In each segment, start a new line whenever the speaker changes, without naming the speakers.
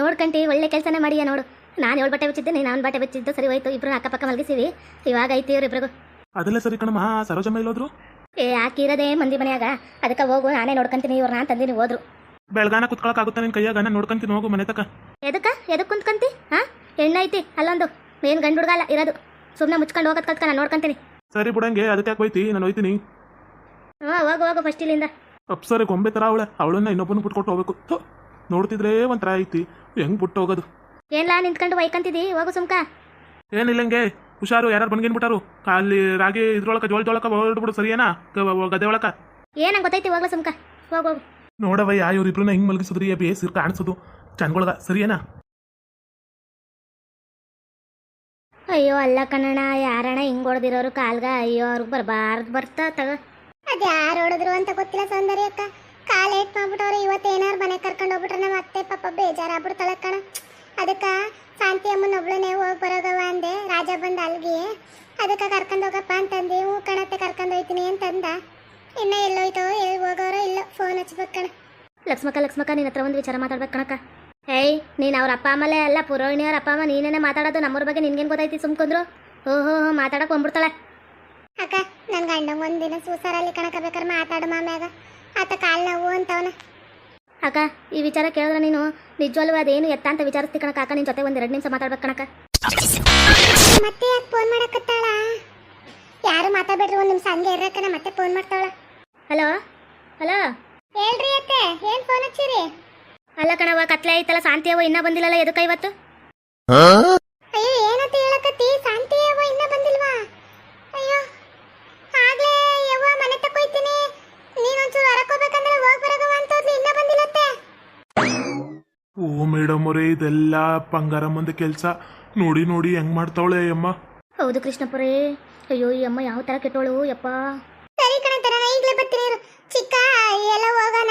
ನೋಡ್ಕಂಟಿ ಒಳ್ಳೆ ಕೆಲಸನೇ ಮಾಡಿಯ ನೋಡು. ನಾನು ಏಳು ಬಟ್ಟೆ ಬಿಚ್ಚಿದ್ದೆ ನಾನು ಅವ್ನ ಬಟ್ಟೆ ಬಿಚ್ಚಿದ್ದು ಸರಿ ಹೋಯ್ತು ಇಬ್ರು ಅಕ್ಕಪಕ್ಕ ಮಲಗಿಸಿವಿ. ಇವಾಗ ಐತಿ ಇವ್ರಿಬ್ರಿಗೂ
ಅದೆಲ್ಲ ಸರಿ ಕಣಮ್ಮ ಸರೋಜಮ್ಮ ಇಲ್ಲೋದ್ರು
ಏ ಹಾಕಿರೋದೇ ಮಂದಿ ಮನೆಯಾಗ. ಅದಕ್ಕೆ ಹೋಗು ನಾನೇ ನೋಡ್ಕಂತೀನಿ ಇವ್ರು ನಾನು ತಂದಿನಿ ಹೋದ್ರು.
ಬೆಳಗಾನ ಕುತ್ಕೊಳಕ್ಕಾಗುತ್ತಾ ನಿನ್ ಕೈಯಾಗ? ನಾನು ನೋಡ್ಕೊಂತೀನಿ ಹೋಗು ಮನೆ ತಕ.
ಎದಕ್ಕ? ಎದಕ್ಕೆ ಕುಂತ್ಕಂತಿ? ಹಾ? ಎಣ್ಣೆ ಐತಿ ಅಲ್ಲೊಂದು. ಮೇನ್ ಗಂಡು ಹುಡುಗಲ್ಲ ಇರೋದು. ಸುಮ್ಮನೆ ಮುಚ್ಕೊಂಡು ಹೋಗೋದು ಕಲ್ತ್ಕ ನಾನು ನೋಡ್ಕೊಂತೀನಿ.
ಸರಿ ಬಿಡಂಗೆ ಅದಕ್ಕೆ ಯಾಕೆ ಹೋಯ್ತಿ? ನಾನು ಹೋಯ್ತೀನಿ.
ಹಾಂ ಹೋಗು ಹೋಗು ಫಸ್ಟ್ ಇಲ್ಲಿಂದ.
ಅಪ್ಸರಿ ಗೊಂಬೆ ತರ ಅವಳೆ. ಅವಳನ್ನ ಇನ್ನೊಬ್ಬನ ಬಿಟ್ಕೊಟ್ಟು ಹೋಗ್ಬೇಕು. ನೋಡ್ತಿದ್ರೆ ಒಂಥರ ಐತಿ. ಹೆಂಗ್ ಬಿಟ್ಟು ಹೋಗೋದು
ಏನ್ಲಾ ನಿಂತ್ಕೊಂಡು ಒಯ್ಕಂತಿದಿ? ಹೋಗು ಸುಮ್ಕ.
ಏನಿಲ್ಲಂಗೆ ಹುಷಾರು ಯಾರು ಬಂದ್ಗೇನ್ ಬಿಟ್ಟಾರು? ಅಲ್ಲಿ ರಾಗಿ ಇದ್ರೊಳಕ ಜೋಳ ಜೋಳಕ ಹೊರಡ್ಬಿಡು ಸರಿಯೇನಾ? ಗ- ಗದೆ ಒಳಕ?
ಏನಂಗೆ ಗೊತ್ತೈತಿ ಹೋಗ್ಲ ಸುಮ್ಕ. ಹೋಗೋಗು ಹೋಗು.
ನೋಡವಯ್ಯ ಇವ್ರಿಬ್ರನ್ನ ಹಿಂಗ್ ಮಲಗಿಸಿದ್ರಿ? ಬೇಸಿರ್ ಕಾಣಿಸೋದು. ಚನ್ಗೊಳಗ ಸರಿಯೇನಾ?
ಅಯ್ಯೋ ಅಲ್ಲ ಕಣಣ್ಣ ಯಾರಣ್ಣ ಹಿಂಗ್ ಹೊಡೆದಿರೋರು ಕಾಲ್ಗ? ಅಯ್ಯೋ ಅವ್ರಿಗೆ ಬರಬಾರ್ದು ಬರ್ತಾ ತಗ.
ಅದ್ ಯಾರು ಹೊಡೆದ್ರು ಅಂತ ಗೊತ್ತಿಲ್ಲ ಸೌಂದರ್ಯ ಅಕ್ಕ ಕಾಲ್ ಏಟ್ ಮಾಡ್ಬಿಟ್ಟವ್ರೆ, ಇವತ್ತು ಏನಾರು ಮನೆ ಕರ್ಕೊಂಡು ಹೋಗ್ಬಿಟ್ರೆ ನಮ್ಮ ಅತ್ತೆ ಪಾಪ ಬೇಜಾರಾಗ್ಬಿಡ್ತಾಳೆ ಕಣ. ಅದಕ್ಕ ಶಾಂತಿ ಅಮ್ಮನ ಒಬ್ಳನೇ ಹೋಗಿ ಬರೋಗವ ಅಂದೆ. ರಾಜ ಬಂದ ಅಲ್ಲಿಗೆ ಅದಕ್ಕೆ ಕರ್ಕೊಂಡು ಹೋಗಪ್ಪ ಅಂತಂದು. ಹೂ ಕಣತ್ತೆ, ಕರ್ಕೊಂಡು ಹೋಯ್ತೀನಿ ಅಂತಂದ. ಇನ್ನ ಎಲ್ಲೋಯ್ತೋ ಎಲ್ಲಿ ಹೋಗೋರೋ ಇಲ್ಲ ಫೋನ್ ಹಚ್ಬೇಕು ಕಣ.
ಲಕ್ಷ್ಮಕ್ಕ ಲಕ್ಷ್ಮಕ್ಕ ನಿನ್ನ ಹತ್ರ ಒಂದು ವಿಚಾರ ಮಾತಾಡ್ಬೇಕು ಕಣಕ್ಕ. ಏಯ್, ನೀನು ಅವ್ರ ಅಪ್ಪ ಅಮ್ಮಲೇ ಅಲ್ಲ, ಪುರೋಹಿಣಿಯವ್ರ ಅಪ್ಪ ಅಮ್ಮ ನೀನೇನೆ ಮಾತಾಡೋದು, ನಮ್ಮೂರ ಬಗ್ಗೆ ನಿನ್ಗೇನು ಗೊತ್ತೈತಿ ಸುಮ್ಕೊಂಡ್ರು ಓಹೋ, ಹೋ, ಮಾತಾಡಕ್ ಬಂದ್ಬಿಡ್ತಾಳೆ.
ಅಕ್ಕ ನನ್ನ ಗಂಡಂಗೆ ಒಂದಿನ ಸೂಸಾರಲ್ಲಿ ಕಣಕ ಬೇಕಾದ್ರೆ ಮಾತಾಡು ಮಾಮ್ಯಾಗ. ಆತ ಕಾಲ್ ನೋವು ಅಂತವನ.
ಅಕ್ಕ ಈ ವಿಚಾರ ಕೇಳಿದ್ರೆ ನೀನು ನಿಜವಲ್ವ ಅದೇನು ಎತ್ತ ಅಂತ ವಿಚಾರಿಸ್ತಿ ಕಣಕ್ಕ? ಅಕ್ಕ ನಿನ್ ಜೊತೆ ಒಂದ್ ಎರಡು ನಿಮಿಷ ಮಾತಾಡ್ಬೇಕು ಕಣಕ
ಮತ್ತೆ ಯಾಕೆ ಫೋನ್ ಮಾಡಕತ್ತಾಳ? ಯಾರು ಮಾತಾಡ್ಬೇಡ್ರಿ ಒಂದ್ ನಿಮಿಷ ಹಂಗೆ ಇರಕ್ಕ ಮತ್ತೆ ಫೋನ್ ಮಾಡ್ತಾಳ
ಹಲೋ? ಹಲೋ?
ಹೇಳ್ರಿ ಅತ್ತೆ ಏನ್ ಫೋನ್ ಹಚ್ಚಿರಿ?
ಅಲ್ಲ ಕಣವ ಕತ್ಲೆ ಐತಲ್ಲ ಶಾಂತಿ ಅವ ಇನ್ನೂ ಬಂದಿಲ್ಲಲ್ಲ ಎದಕ್ಕ ಇವತ್ತು
ಅಯ್ಯೋ ಏನಂತ ಹೇಳಕತ್ತಿ ಶಾಂತಿ ಯವ್ವ ಇನ್ನ ಬಂದಿಲ್ವಾ ಅಯ್ಯೋ ಆಗ್ಲೇ ಯವ್ವ ಮನೆ ತಕ್ಕೊಯ್ತೀನಿ ನೀನೊಂಚೂರು ಹೊರಕ್ ಹೋಗ್ಬೇಕಂದ್ರೆ ಹೋಗ್ ಬರಗವ ಅಂತೋದ್ಲು ಇನ್ನ ಬಂದಿಲ್ಲತ್ತೆ
ಓ ಮೇಡಮ್ ಅವರೇ ಇದೆಲ್ಲ ಬಂಗಾರ ಮುಂದೆ ಕೆಲಸ. ನೋಡಿ ನೋಡಿ ಹೆಂಗ್ ಮಾಡ್ತಾವಳೆ ಅಮ್ಮ.
ಹೌದು ಕೃಷ್ಣಪ್ಪರೇ. ಅಯ್ಯೋ ಈ ಅಮ್ಮ ಯಾವ ತರ ಕೆಟ್ಟೋಳು ಯಪ್ಪ.
ಸರಿ ಕಣೆ ತರ ಈಗಲೇ ಬರ್ತೀನಿ ಇರು. ಚಿಕ್ಕ ಎಲ್ಲ ಹೋಗೋಣ.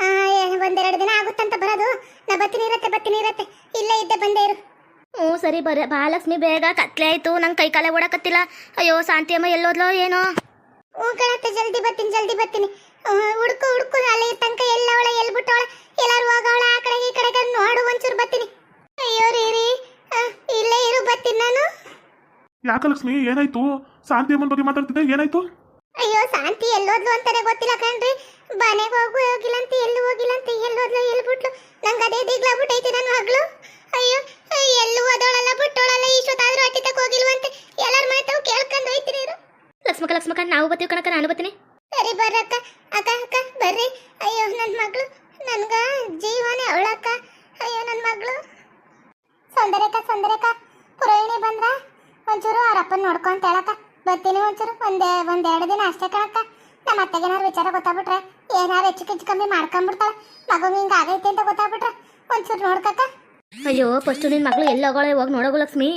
ಆ, ಏ- ಒಂದೆರಡು ದಿನ ಆಗುತ್ತಂತ ಬರೋದು. ನಾ ಬರ್ತೀನಿ ಇರತ್ತೆ ಬರ್ತೀನಿ ಇರತ್ತೆ. ಇಲ್ಲೇ ಇದ್ದೆ ಬಂದೇ ಇರು.
ಹ್ಞೂ ಸರಿ ಬರ ಬಾಲಕ್ಷ್ಮಿ ಬೇಗ ಕತ್ಲೆ ಆಯ್ತು. ನಂಗೆ ಕೈ ಕಾಲೇ ಓಡಕತ್ತಿಲ್ಲ. ಅಯ್ಯೋ ಶಾಂತಿ ಅಮ್ಮ ಎಲ್ಲೋದ್ಲೋ ಏನೋ.
ಹ್ಞೂ ಕಣತ್ತೆ ಜಲ್ದಿ ಬರ್ತೀನಿ ಜಲ್ದಿ ಬರ್ತೀನಿ. ಆ, ಹುಡ್ಕು ಹುಡುಕು ಅಲ್ಲಿ ತನಕ ಎಲ್ಲ ಅವಳ ಎಲ್ಲಿ ಬಿಟ್ಟವಳ? ಎಲ್ಲಾರು ಹೋಗವಳ ಆ ಕಡೆ ಈ ಕಡೆ ನೋಡು ಒಂಚೂರು ಬರ್ತೀನಿ. ಅಯ್ಯೋ ರೀ ರೀ. ಆ, ಇಲ್ಲೇ ಇರು ಬರ್ತೀನಿ ನಾನು.
ಯಾಕ ಲಕ್ಷ್ಮಿ ಏನಾಯ್ತು? ಶಾಂತಿ ಅಮ್ಮನ ಬಗ್ಗೆ ಮಾತಾಡ್ತಿದ್ದೆ ಏನಾಯ್ತು?
ಅಯ್ಯೋ ಶಾಂತಿ ಎಲ್ಲೋದ್ಲು ಅಂತಾನೆ ಗೊತ್ತಿಲ್ಲ ಕಣ್ರಿ. ಮನೆಗೆ ಹೋಗು ಹೋಗಿಲ್ಲ ಅಂತ ಎಲ್ಲೂ ಹೋಗಿಲ್ಲ ಅಂತ ಎಲ್ಲೋದ್ಲು ಎಲ್ಲಿ ಬಿಟ್ಲು? ನಂಗೆ ಅದೇ ದಿಗ್ಲಾಗ್ಬಿಟ್ಟೈತಿ ನನ್ನ ಮಗಳು ಅಯ್ಯೋ ಎಲ್ಲೂ ಹೋದವಳಲ್ಲ ಬಿಟ್ಟೋಳಲ್ಲ ಇಷ್ಟೊತ್ತಾದ್ರೂ ಅಟ್ಟಿತಕ್ಕೆ ಹೋಗಿಲ್ವ ಹೋಗಿಲ್ವಂತೆ ಎಲ್ಲರ ಮನೆ ತಾವು ಕೇಳ್ಕೊಂಡು ಹೋಯ್ತೀನಿ ಇರು.
ಲಕ್ಷ್ಮಕ ಲಕ್ಷ್ಮಕ್ಕ ನಾವು ಬರ್ತೀವಿ ಕಣಕ್ಕ ನಾನು ಬತ್ತೀನಿ
ಸರಿ ಬರ್ರಕ್ಕ. ಅಕ್ಕ ಅಕ್ಕ, ಬರ್ರಿ. ಅಯ್ಯೋ ನನ್ನ ಮಗಳು, ನನ್ಗ ಜೀವನೇ ಅವಳಕ್ಕ. ಅಯ್ಯೋ ನನ್ನ ಮಗಳು. ಸೌಂದರ್ಯಕ್ಕ ಸೌಂದರ್ಯಕ್ಕ, ಪುರೋಹಿಣಿ ಬಂದ್ರ? ಒಂಚೂರು ಅವ್ರ ಅಪ್ಪನ ನೋಡ್ಕೊಂತ ಹೇಳಕ್ಕ. ಬರ್ತೀನಿ ಒಂಚೂರು, ಒಂದೇ, ಒಂದೆರಡು ದಿನ ಅಷ್ಟೇ ಕಣಕ್ಕ. ನಮ್ಮ ಅತ್ತೆಗೇನಾರು ವಿಚಾರ ಗೊತ್ತಾಗ್ಬಿಟ್ರೆ, ಏನಾರು ಹೆಚ್ಚು ಕಿಚ್ಚು ಕಮ್ಮಿ ಮಾಡ್ಕೊಂಡ್ಬಿಡ್ತಾಳೆ ಮಗು ಹಿಂಗೆ ಆಗೈತೆ ಅಂತ ಗೊತ್ತಾಗ್ಬಿಟ್ರೆ, ಒಂಚೂರು ನೋಡ್ಕಕ್ಕ.
ಅಯ್ಯೋ ಫಸ್ಟು ನಿನ್ನ ಮಗಳು ಎಲ್ಲಿ ಹೋಗೋಳೆ ಹೋಗಿ ನೋಡೋಗು ಲಕ್ಷ್ಮಿ.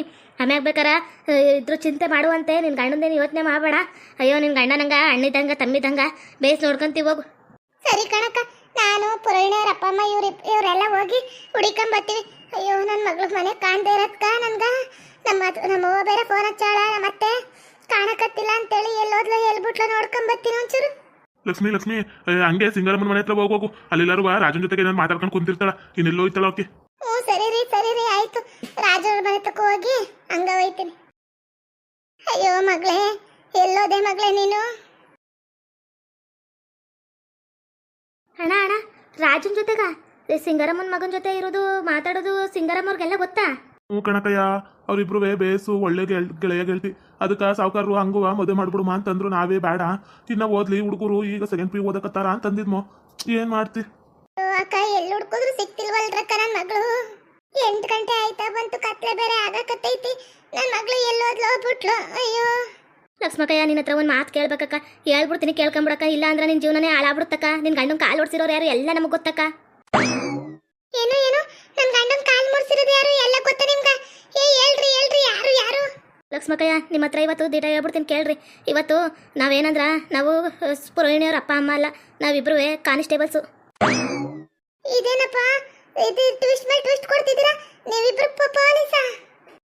ಆಮ್ಯಾಗ ಬೇಕಾರ ಇದ್ರ ಚಿಂತೆ ಮಾಡುವಂತೆ ನಿನ್ನ ಗಂಡಂದೇನು ಯೋಚನೆ ಮಾಡಬೇಡ. ಅಯ್ಯೋ ನಿನ್ನ ಗಂಡ ನಂಗ ಅಣ್ಣಿದಂಗ ತಮ್ಮಿದಂಗ ಬೇಸ್ ನೋಡ್ಕೊಂತೀವಿ ಹೋಗು.
ಸರಿ ಕಣಕ್ಕ ನಾನು ಪುರೋಹಿಣಿಯವ್ರ ಅಪ್ಪ ಅಮ್ಮ ಇವ್ರ ಇವರೆಲ್ಲ ಹೋಗಿ ಹುಡಿಕೊಂಡ್ ಬರ್ತೀವಿ ಅಯ್ಯೋ ನನ್ನ ಮಗಳ ಮನೆ ಕಾಣದೇ ಇರತ್ಕ ನನ್ಗ? ನಮ್ಮ ನಮ್ಮ ಅವ್ವ ಬೇರೆ ಫೋನ್ ಹಚ್ಚಾಳ ಮತ್ತೆ ಅತ್ತೆ ಕಾಣಕತ್ತಿಲ್ಲ ಅಂತೇಳಿ ಎಲ್ಲೋದ್ಲ ಎಲ್ಬಿಟ್ಲ ನೋಡ್ಕೊಂಡ್ ಬರ್ತೀನಿ ಒಂಚೂರು.
ಲಕ್ಷ್ಮಿ ಲಕ್ಷ್ಮಿ ಹಂಗೆ ಸಿಂಗರಮ್ಮನ ಮನೆ ಹತ್ರ ಹೋಗ್ ಹೋಗು. ಎಲ್ಲರೂ ರಾಜನ್ ಜೊತೆಗೆ ನಾನು ಮಾತಾಡ್ಕೊಂಡು ಕುಂತಿರ್ತಾಳ. ಇನ್ನೆಲ್ಲೋ ಇತ್ತಳ ಓಕೆ
ಹ್ಞೂ ಸರಿ ರೀ ಸರಿ ರೀ ಆಯ್ತು ರಾಜವ್ರ ಮನೆ ತಕ ಹೋಗಿ ಹಂಗ ಹೋಯ್ತೀನಿ. ಅಯ್ಯೋ ಮಗಳೇ ಎಲ್ಲೋದೆ ಮಗಳೇ ನೀನು?
ಅಣ್ಣ ಅಣ್ಣ ರಾಜನ್ ಜೊತೆಗ? ಸಿಂಗರಮ್ಮನ ಮಗನ ಜೊತೆ ಇರೋದು ಮಾತಾಡೋದು ಸಿಂಗರಮ್ಮವ್ರಿಗೆಲ್ಲ ಗೊತ್ತಾ?
ಹ್ಞೂ ಕಣಕಯ್ಯ ಅವ್ರಿಬ್ರು ಬೇಸು ಒಳ್ಳೆ ಗೆಳ್ ಗೆಳೆಯ ಗೆಳ್ತಿ. ಅದಕ್ಕೆ ಸಾವುಕಾರರು ಹಂಗುವ ಮದುವೆ ಮಾಡ್ಬಿಡುಮ ಅಂತಂದ್ರು ನಾವೇ ಬೇಡ ಇನ್ನ ಓದ್ಲಿ ಹುಡುಗರು ಈಗ ಸೆಕೆಂಡ್ ಪಿ ಓದಕತ್ತಾರ ಅಂತಂದಿದ್ಮೋ. ಏನ್ ಮಾಡ್ತಿ?
ಅಕ್ಕ ಎಲ್ಲಿ ಹುಡ್ಕೋದ್ರು ಸಿಕ್ತಿಲ್ವಲ್ರಕ್ಕ ನನ್ನ ಮಗಳು? ಎಂಟು ಗಂಟೆ ಆಯ್ತಾ? ಬಂತು ಕತ್ಲೆ ಬೇರೆ ಆಗಕತ್ತೈತಿ. ನನ್ನ ಮಗಳು ಎಲ್ಲೋದ್ಲು ಬಿಟ್ಲು ಅಯ್ಯೋ.
ಲಕ್ಷ್ಮಕಯ್ಯ ನಿನ್ನ ಹತ್ರ ಒಂದು ಮಾತು ಕೇಳ್ಬೇಕಕ್ಕ. ಹೇಳ್ಬಿಡ್ತೀನಿ ಕೇಳ್ಕೊಂಬಿಡಕ್ಕ. ಇಲ್ಲ ಅಂದ್ರೆ ನಿನ್ನ ಜೀವನನೇ ಹಾಳಾಗ್ಬಿಡುತ್ತಕ್ಕ. ನಿನ್ನ ಗಂಡನ ಕಾಲು ಓಡಿಸಿರೋರು ಯಾರು? ಎಲ್ಲ ನಮಗೆ ಗೊತ್ತಕ್ಕ.
ಏನು ಏನು? ನನ್ನ ಗಂಡನ ಕಾಲು ಮುಡ್ಸಿರೋದು ಯಾರು? ಎಲ್ಲ ಗೊತ್ತ ನಿಮ್ಗ? ಏ ಹೇಳ್ರಿ ಹೇಳ್ರಿ. ಯಾರು ಯಾರು?
ಲಕ್ಷ್ಮಕಯ್ಯ ನಿಮ್ಮ ಹತ್ರ ಇವತ್ತು ದಿಟ ಹೇಳ್ಬಿಡ್ತೀನಿ ಕೇಳ್ರಿ. ಇವತ್ತು ನಾವೇನಂದ್ರ ನಾವು ಪುರೋಹಿಣಿಯವ್ರ ಅಪ್ಪ ಅಮ್ಮ ಅಲ್ಲ ನಾವಿಬ್ರು ಕಾನ್ಸ್ಟೇಬಲ್ಸು.
ಇದೇನಪ್ಪ? ಇದು ಟ್ವಿಸ್ಟ್ ಮೇಲೆ ಟ್ವಿಸ್ಟ್ ಕೊಡ್ತಿದ್ದೀರಾ? ನೀವಿಬ್ರು ಪೊಲೀಸ?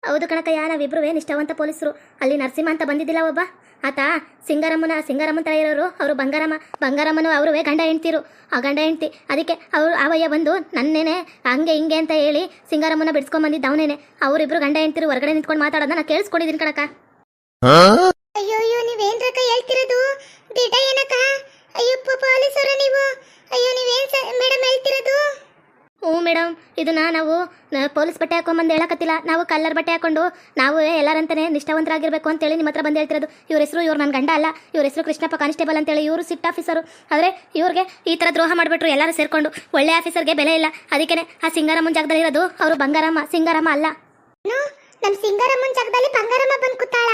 ಹೌದು ಕಣಕಯ್ಯ ನಾವಿಬ್ರು ಇಷ್ಟವಂತ ಪೊಲೀಸರು. ಅಲ್ಲಿ ನರಸಿಂಹ ಅಂತ ಬಂದಿದ್ದಿಲ್ಲ ಒಬ್ಬ. ಆತ ಸಿಂಗಾರಮ್ಮನ ಸಿಂಗಾರಮ್ಮನ ತರ ಇರೋರು. ಅವರು ಬಂಗಾರಮ್ಮ ಬಂಗಾರಮ್ಮನು ಅವರುವೇ ಗಂಡ ಹೆಂಡ್ತಿರು. ಆ ಗಂಡ ಹೆಂಡ್ತಿ ಅದಕ್ಕೆ ಅವರು ಅವಯ್ಯ ಬಂದು ನನ್ನೇನೆ ಹಂಗೆ ಹಿಂಗೆ ಅಂತ ಹೇಳಿ ಸಿಂಗಾರಮ್ಮನ ಬಿಡಿಸ್ಕೊಂಡ್ ಬಂದಿದ್ದ ಅವನೇನೆ. ಅವರಿಬ್ರು ಗಂಡ ಹೆಂಡ್ತಿರು ಹೊರಗಡೆ ನಿಂತ್ಕೊಂಡು ಮಾತಾಡೋದನ್ನ ನಾ ಕೇಳಿಸ್ಕೊಂಡಿದ್ದೀನಿ ಕಣಕ.
ಅಯ್ಯೋ ಅಯ್ಯೋ ನೀವೇನ್ರಕ್ಕ ಹೇಳ್ತಿರೋದು? ದಿಟ ಏನಕ್ಕ? ಪೊಲೀಸರ ನೀವು. ಅಯ್ಯೋ ನೀವೇನ್ ಮೇಡಮ್ ಹೇಳ್ತಿರೋದು?
ಹ್ಞೂ ಮೇಡಮ್, ಇದನ್ನ ನಾವು ಪೊಲೀಸ್ ಬಟ್ಟೆ ಹಾಕೊಂಬಂದು ಹೇಳಕತ್ತಿಲ್ಲ. ನಾವು ಕಲ್ಲರ್ ಬಟ್ಟೆ ಹಾಕೊಂಡು, ನಾವು ಎಲ್ಲರಂತಾನೆ ನಿಷ್ಠಾವಂತರಾಗಿರ್ಬೇಕು ಅಂತೇಳಿ ನಿಮ್ಮ ಹತ್ರ ಬಂದು ಹೇಳ್ತಿರೋದು. ಇವ್ರ ಹೆಸರು ಇವ್ರು ನನ್ನ ಗಂಡ ಅಲ್ಲ. ಇವ್ರ ಹೆಸರು ಕೃಷ್ಣಪ್ಪ ಕಾನ್ಸ್ಟೇಬಲ್ ಅಂತೇಳಿ ಇವರು ಸಿಟ್ ಆಫೀಸರು. ಆದರೆ ಇವ್ರಿಗೆ ಈ ಥರ ದ್ರೋಹ ಮಾಡಿಬಿಟ್ರು, ಎಲ್ಲರೂ ಸೇರ್ಕೊಂಡು. ಒಳ್ಳೆ ಆಫೀಸರ್ಗೆ ಬೆಲೆ ಇಲ್ಲ. ಅದಕ್ಕೆ ಆ ಸಿಂಗಾರಮ್ಮನ ಜಾಗದಲ್ಲಿ ಇರೋದು ಅವರು ಬಂಗಾರಮ್ಮ, ಸಿಂಗಾರಮ್ಮ ಅಲ್ಲ.
ನಮ್ಮ ನಮ್ ಸಿಂಗಾರಮ್ಮನ ಜಾಗದಲ್ಲಿ ಬಂಗಾರಮ್ಮ ಬಂದ್ ಕೂತಾಳ?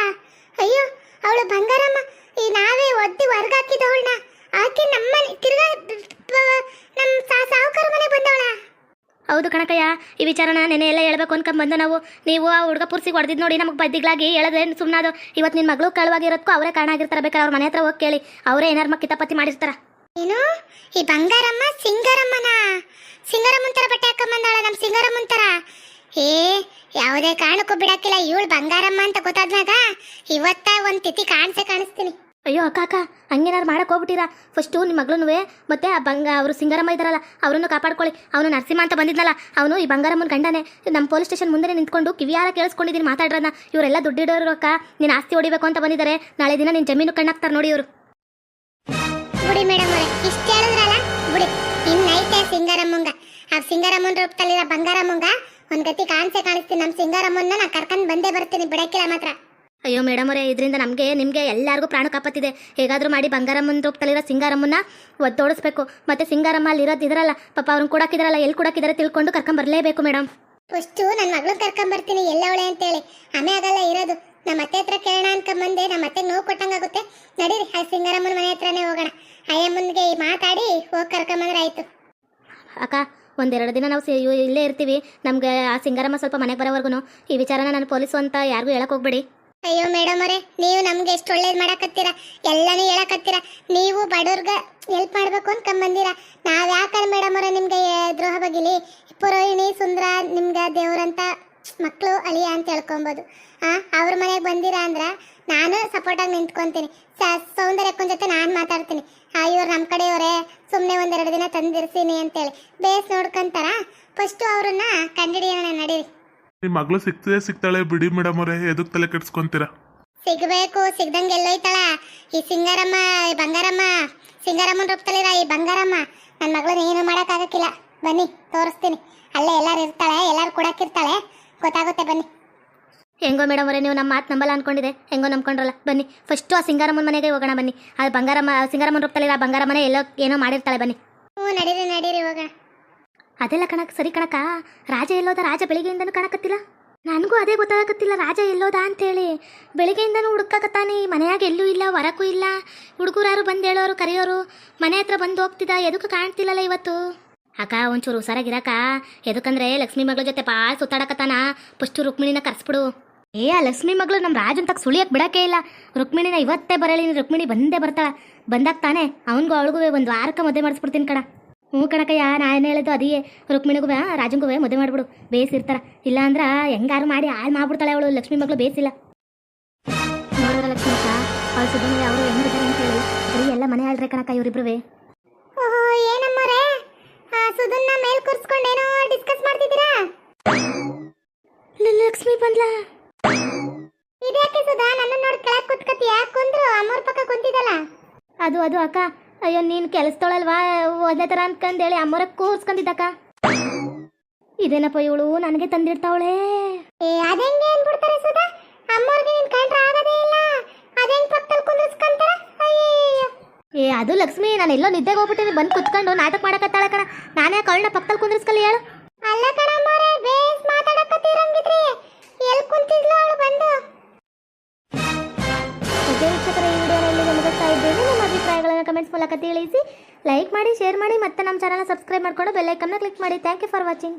ಅಯ್ಯೋ, ಅವಳು ಬಂಗಾರಮ್ಮ. ಈ ನಾವೇ ಒದ್ದಿ ವರ್ಗ ಹಾಕಿದವಳನ್ನ ಆಕೆ ನಮ್ಮನೆ ತಿರ್ಗಾ ನಮ್ಮ ಸಾಹುಕಾರ ಮನೆ
ಹೌದು ಕಣಕಯ್ಯ, ಈ ವಿಚಾರನ ನೆನೆ ಎಲ್ಲ ಹೇಳ್ಬೇಕು ಬಂದೆ ನಾವು, ನೀವು ಆ ಹುಡುಗ ಪುರ್ಸಿಗೆ ಹೊಡೆದಿದ್ದು ನೋಡಿ ನಮಗೆ ಬದ್ದಿಗ್ಲಾಗಿ ಹೇಳದ್ರೆ ಸುಮ್ಮನಾದು ಇವತ್ತು ನಿನ್ನ ಮಗಳು ಕಳವಾಗಿರೋದಕ್ಕೂ ಅವರೇ ಕಾರಣ ಆಗಿರ್ತಾರೆ ಬೇಕಾದ್ರೆ ಅವ್ರ ಮನೆ ಹತ್ರ ಹೋಗಿ ಕೇಳಿ. ಅವರೇ ಏನಾರು ಕಿತಾಪತಿ ಮಾಡಿರ್ತಾರ.
ಏನು? ಈ ಬಂಗಾರಮ್ಮ ಸಿಂಗಾರಮ್ಮನ? ಸಿಂಗಾರಮ್ಮಂತರ ಬಟ್ಟೆ ಹಾಕೊಂಬಂದಾಳ ನಮ್ಮ ಸಿಂಗಾರಮ್ಮಂತರ ಏ ಯಾವುದೇ ಕಾರಣಕ್ಕೂ ಬಿಡಕ್ಕಿಲ್ಲ ಇವಳು ಬಂಗಾರಮ್ಮ ಅಂತ ಗೊತ್ತಾದ್ಮ್ಯಾಗ ಇವತ್ತ ಒಂದು ತಿಥಿ ಕಾಣಿಸೇ ಕಾಣಿಸ್ತೀನಿ.
ಅಯ್ಯೋ, ಅಕ್ಕ ಅಕ್ಕ ಹಂಗೇನಾರು ಮಾಡಕ್ಕೆ ಹೋಗ್ಬಿಟ್ಟಿರಾ? ಫಸ್ಟು ನಿಮ್ಮ ಮಗಳನ್ನುವೆ ಮತ್ತೆ ಆ ಬಂಗ, ಅವರು ಸಿಂಗಾರಮ್ಮ ಇದ್ದಾರಲ್ಲ ಅವರನ್ನು ಕಾಪಾಡ್ಕೊಳ್ಳಿ. ಅವನು ನರಸಿಂಹ ಅಂತ ಬಂದಿದ್ನಲ್ಲ, ಅವನು ಈ ಬಂಗಾರಮ್ಮನ ಗಂಡನೇ. ನಮ್ಮ ಪೊಲೀಸ್ ಸ್ಟೇಷನ್ ಮುಂದೆ ನಿಂತ್ಕೊಂಡು ಕಿವಿಯಾರ ಕೇಳಿಸ್ಕೊಂಡಿದ್ದೀನಿ ಮಾತಾಡ್ರನ್ನ ಇವರೆಲ್ಲ ದುಡ್ಡಿಡೋರು, ಅಕ್ಕ. ನೀನು ಆಸ್ತಿ ಹೊಡಿಬೇಕು ಅಂತ ಬಂದಿದ್ದಾರೆ ನಾಳೆ ದಿನ ನಿನ್ನ ಜಮೀನು ಕಣ್ಣಾಕ್ತಾರೆ ನೋಡಿ ಇವರು.
ಬಿಡಿ ಮೇಡಮ್ ಇಷ್ಟ ಹೇಳಿದ್ರಲ್ಲ ಬಿಡಿ ಇನ್ನೈತೆ ಸಿಂಗಾರಮ್ಮಂಗ. ಆ ಸಿಂಗಾರಮ್ಮನ ರೂಪದಲ್ಲಿರೋ ಬಂಗಾರಮ್ಮಂಗ ಒಂದ್ ಗತಿ ಕಾಣಿಸೇ ಕಾಣಿಸ್ತೀನಿ. ನಮ್ಮ ಸಿಂಗಾರಮ್ಮನ್ನ ನಾ ಕರ್ಕೊಂಡ್ ಬಂದೇ ಬರ್ತೀನಿ, ಬಿಡಕ್ಕಿಲ್ಲ ಮಾತ್ರ.
ಅಯ್ಯೋ ಮೇಡಮ್ ಅವರೇ ಇದರಿಂದ ನಮಗೆ ನಿಮಗೆ ಎಲ್ಲರಿಗೂ ಪ್ರಾಣ ಕಾಪತ್ತಿದೆ ಹೇಗಾದರೂ ಮಾಡಿ ಬಂಗಾರಮ್ಮನ ರೂಪದಲ್ಲಿರೋ ಸಿಂಗಾರಮ್ಮನ ಒದ್ದೋಡಿಸ್ಬೇಕು. ಮತ್ತೆ ಸಿಂಗಾರಮ್ಮ ಅಲ್ಲಿ ಇರೋದು ಇದ್ರಲ್ಲ ಪಾಪ ಅವ್ರನ್ನ ಕೊಡಾಕಿದಾರಲ್ಲ ಎಲ್ಲಿ ಕೊಡಾಕಿದಾರೆ ತಿಳ್ಕೊಂಡು ಕರ್ಕೊಂಬರ್ಲೇಬೇಕು ಮೇಡಮ್.
ಫಸ್ಟು ನನ್ನ ಮಗಳು ಕರ್ಕೊಂಬರ್ತೀನಿ ಎಲ್ಲ ಎಲ್ಲವಳೆ ಅಂತೇಳಿ. ಆಮೇಲೆ ಆಗಲ್ಲ ಇರೋದು. ನಮ್ಮ ಅತ್ತೆ ಹತ್ರ ಕೇಳೋಣ ಅನ್ಕೊಂಬಂದೆ ನಮ್ಮ ಅತ್ತೆ ನೋವು ಕೊಟ್ಟಂಗಾಗುತ್ತೆ. ನಡೀರಿ ಆ ಸಿಂಗಾರಮ್ಮನ ಮನೆ ಹತ್ರನೇ ಹೋಗೋಣ. ಅಯ್ಯಮ್ಮನಿಗೆ ಮಾತಾಡಿ ಹೋಗಿ ಕರ್ಕೊಂಬಂದ್ರೆ ಆಯ್ತು.
ಅಕ್ಕ ಒಂದೆರಡು ದಿನ ನಾವು ಇಲ್ಲೇ ಇರ್ತೀವಿ. ನಮಗೆ ಆ ಸಿಂಗಾರಮ್ಮ ಸ್ವಲ್ಪ ಮನೆಗೆ ಬರೋವರೆಗೂ ಈ ವಿಚಾರನ ನಾನು ಪೊಲೀಸು ಅಂತ ಯಾರಿಗೂ ಹೇಳಕ್ಕೆ ಹೋಗ್ಬೇಡಿ.
ಅಯ್ಯೋ ಮೇಡಮ್ ಅವರೇ, ನೀವು ನಮ್ಗೆ ಎಷ್ಟು ಒಳ್ಳೇದು ಮಾಡಕತ್ತೀರಾ? ಎಲ್ಲಾನು ಹೇಳಕತ್ತೀರಾ. ನೀವು ಬಡವ್ರಿಗೆ ಹೆಲ್ಪ್ ಮಾಡ್ಬೇಕು ಅನ್ಕೊಂಬಂದಿರಾ ನಾವ್ ಯಾಕಂದ್ರೆ ಮೇಡಮ್ ಅವರೇ ನಿಮ್ಗೆ ದ್ರೋಹ ಬಗಿಲಿ? ಪುರೋಹಿಣಿ ಸುಂದ್ರ ನಿಮ್ಗೆ ದೇವ್ರಂತ ಮಕ್ಕಳು ಅಳಿಯ ಅಂತ ಹೇಳ್ಕೊಬೋದು. ಆ, ಅವ್ರ ಮನೆಗೆ ಬಂದಿರಾ ಅಂದ್ರ ನಾನು ಸಪೋರ್ಟ್ ಆಗಿ ನಿಂತ್ಕೊಂತೀನಿ. ಸ- ಸೌಂದರ್ಯಕ್ಕನ ಜೊತೆ ನಾನು ಮಾತಾಡ್ತೀನಿ. ಇವ್ರು ನಮ್ಮ ಕಡೆಯವರೇ ಸುಮ್ಮನೆ ಒಂದೆರಡು ದಿನ ತಂದಿರ್ತೀನಿ ಅಂತೇಳಿ. ಬೇಸ್ ನೋಡ್ಕೊಂತಾರ? ಫಸ್ಟು ಅವ್ರನ್ನ ಕಂಡಿಡಿಯೋಣ ನಡೀರಿ.
ನಿಮ್ಮ ಮಗಳು ಸಿಗ್ತದೆ ಸಿಗ್ತಾಳೆ ಬಿಡಿ ಮೇಡಮ್ ಅವರೇ ಎದಕ್ ತಲೆ ಕೆಡ್ಸ್ಕೊಂತೀರಾ?
ಸಿಗ್ಬೇಕು ಸಿಗ್ದಂಗೆ ಎಲ್ಲೋಯ್ತಾಳ ಈ ಸಿಂಗಾರಮ್ಮ ಈ ಬಂಗಾರಮ್ಮ ಸಿಂಗಾರಮ್ಮನ ರೂಪದಲ್ಲಿರ ಈ ಬಂಗಾರಮ್ಮ ನನ್ನ ಮಗಳನ್ನ ಏನು ಮಾಡೋಕ್ಕಾಗಕ್ಕಿಲ್ಲ. ಬನ್ನಿ ತೋರಿಸ್ತೀನಿ. ಅಲ್ಲೇ ಎಲ್ಲಾರು ಇರ್ತಾಳೆ ಎಲ್ಲಾರು ಕೊಡಕ್ಕಿರ್ತಾಳೆ. ಗೊತ್ತಾಗುತ್ತೆ ಬನ್ನಿ.
ಹೆಂಗೋ ಮೇಡಮ್ ಅವರೇ ನೀವು ನಮ್ಮ ಮಾತು ನಂಬಲ್ಲ ಅನ್ಕೊಂಡಿದೆ. ಹೆಂಗೋ ನಂಬ್ಕೊಂಡ್ರಲ್ಲ. ಬನ್ನಿ ಫಸ್ಟು ಆ ಸಿಂಗಾರಮ್ಮನ ಮನೆಗೆ ಹೋಗೋಣ ಬನ್ನಿ. ಆ ಬಂಗಾರಮ್ಮ ಸಿಂಗಾರಮ್ಮನ ರೂಪದಲ್ಲಿರೋ ಆ ಬಂಗಾರಮ್ಮನೆ ಎಲ್ಲೋ ಏನೋ ಮಾಡಿರ್ತಾಳೆ ಬನ್ನಿ.
ಹ್ಞೂ ನಡೀರಿ ನಡೀರಿ ಹೋಗೋಣ.
ಅದೆಲ್ಲ ಕಣಕ್, ಸರಿ ಕಣಕ ರಾಜ ಎಲ್ಲೋದ ರಾಜ ಬೆಳಿಗ್ಗೆಯಿಂದನೂ ಕಾಣಕತ್ತಿಲ್ಲ? ನನಗೂ ಅದೇ ಗೊತ್ತಾಗತ್ತಿಲ್ಲ ರಾಜ ಎಲ್ಲೋದ ಅಂತೇಳಿ ಬೆಳಿಗ್ಗೆಯಿಂದನೂ ಹುಡುಕಾಕತ್ತಾನೆ, ಮನೆಯಾಗ ಎಲ್ಲೂ ಇಲ್ಲ ಹೊರಕ್ಕೂ ಇಲ್ಲ. ಹುಡುಗರಾರು ಬಂದು ಹೇಳೋರು, ಕರೆಯೋರು, ಮನೆ ಹತ್ರ ಬಂದು ಹೋಗ್ತಿದ್ದ, ಎದಕ್ಕೆ ಕಾಣ್ತಿಲ್ಲಲ್ಲ ಇವತ್ತು. ಅಕ್ಕ, ಒಂಚೂರು ಹುಷಾರಾಗಿರಕ್ಕ. ಎದಕ್ಕಂದ್ರೆ ಲಕ್ಷ್ಮಿ ಮಗಳ ಜೊತೆ ಭಾಳ ಸುತ್ತಾಡಕತ್ತಾನ. ಫಸ್ಟು ರುಕ್ಮಿಣಿನ ಕರ್ಸ್ಬಿಡು. ಏ, ಆ ಲಕ್ಷ್ಮಿ ಮಗಳು ನಮ್ಮ ರಾಜನ್ ಸುಳಿಯಕ್ಕೆ ಬಿಡಕ್ಕೆ ಇಲ್ಲ. ರುಕ್ಮಿಣಿನ ಇವತ್ತೇ ಬರಲಿ, ರುಕ್ಮಿಣಿ ಬಂದೇ ಬರ್ತಾಳ. ಬಂದಾಗ ತಾನೆ ಅವನಿಗೂ ಅವಳಿಗೂ ಒಂದು ವಾರಕ್ಕೆ ಮದುವೆ ಮಾಡಿಸ್ಬಿಡ್ತೀನಿ ಕಣ. ಹ್ಞೂ ಕಣಕಯ್ಯ ನಾನು ಹೇಳಿದ್ದು ಅದೇ ರುಕ್ಮಿಣಿಗೂ ರಾಜಂಗೂ ಮದುವೆ ಮಾಡಿಬಿಡು ಬೇಸಿರ್ತಾರ. ಇಲ್ಲ ಅಂದ್ರೆ ಹೆಂಗಾರು ಮಾಡಿ ಹಾಳು ಮಾಡ್ಬಿಡ್ತಾಳೆ ಅವಳು ಲಕ್ಷ್ಮಿ ಮಗಳು ಬೇಸಿಲ್ಲ. ನೋಡಿದ್ರ ಲಕ್ಷ್ಮಿ ಅಕ್ಕ ಅವಳು ಸುಧನ್ಗೆ ಅವರು ಹೆಂಗಿದ್ದಾರೆ ಅಂತ ಹೇಳಿ. ಬರೀ ಎಲ್ಲ ಮನೆ ಆಳ್ರೆ ಕಣಕ್ಕ ಇವರಿಬ್ರುವೆ.
ಏನಮ್ಮರೇ ಸುಧನ್ನ ಮೇಲ್ ಕೂರ್ಸ್ಕೊಂಡು ಏನೋ ಡಿಸ್ಕಸ್ ಮಾಡ್ತಿದ್ದೀರಾ?
ಲಕ್ಷ್ಮಿ ಬಂದ್ಲ?
ಇದ್ಯಾಕೆ ಸುಧಾ? ನನ್ನ ನೋಡಿ ಕೆಳಗೆ ಕುತ್ಕತಿಯಾ ಕುಂದ್ರು ಅಮ್ಮವ್ರ ಪಕ್ಕ ಕುಂತಿದ್ದಲ್ಲ.
ಅದು ಅದು ಅಕ್ಕ. ಅಯ್ಯೋ ನೀನು ಕೆಲಸದೊಳಲ್ವಾ? ಒಂದೇ ಥರ ಅನ್ಕಂದೇಳಿ ಅಮ್ಮರ ಕೂರ್ಸ್ಕೊಂಡಿದ್ದಕ್ಕ ಇದೇನಪ್ಪ ಇವಳು? ನನಗೆ ತಂದಿರ್ತಾವಳೆ
ಏ ಅದಂಗೆ ಅನ್ಬಿಡ್ತಾರೆ ಸುಧಾ? ಅಮ್ಮವ್ರಿಗೆ ನಿನ್ ಕಂಡ್ರೆ ಆಗದೇ ಇಲ್ಲ. ಅದೆಂಗ್ ಪಕ್ಕದಲ್ಲಿ ಅಯ್ಯಯ್ಯೋ
ಏ ಅದು ಲಕ್ಷ್ಮಿ ನಾನು ಎಲ್ಲೋ ನಿದ್ದೆಗೆ ಹೋಗ್ಬಿಟ್ಟಿನಿ. ಬಂದು ಕುತ್ಕೊಂಡು ನಾಟಕ ಮಾಡಕತ್ತಾಳ ಕಣ. ನಾನೇ ಕಳ್ಳ ಪಕ್ಕದಲ್ಲಿ ಕುಂದ್ರಿಸ್ಕಲ್ಲಿ ಹೇಳು. ಮಾಡಿ ಶೇರ್ ಮಾಡಿ ಮತ್ತೆ ನಮ್ಮ ಚಾನಲ್ನ ಸಬ್ಸ್ಕ್ರೈಬ್ ಮಾಡ್ಕೊಂಡು ಬೆಲ್ಲೈಕನ್ನ ಕ್ಲಿಕ್ ಮಾಡಿ. Thank you for watching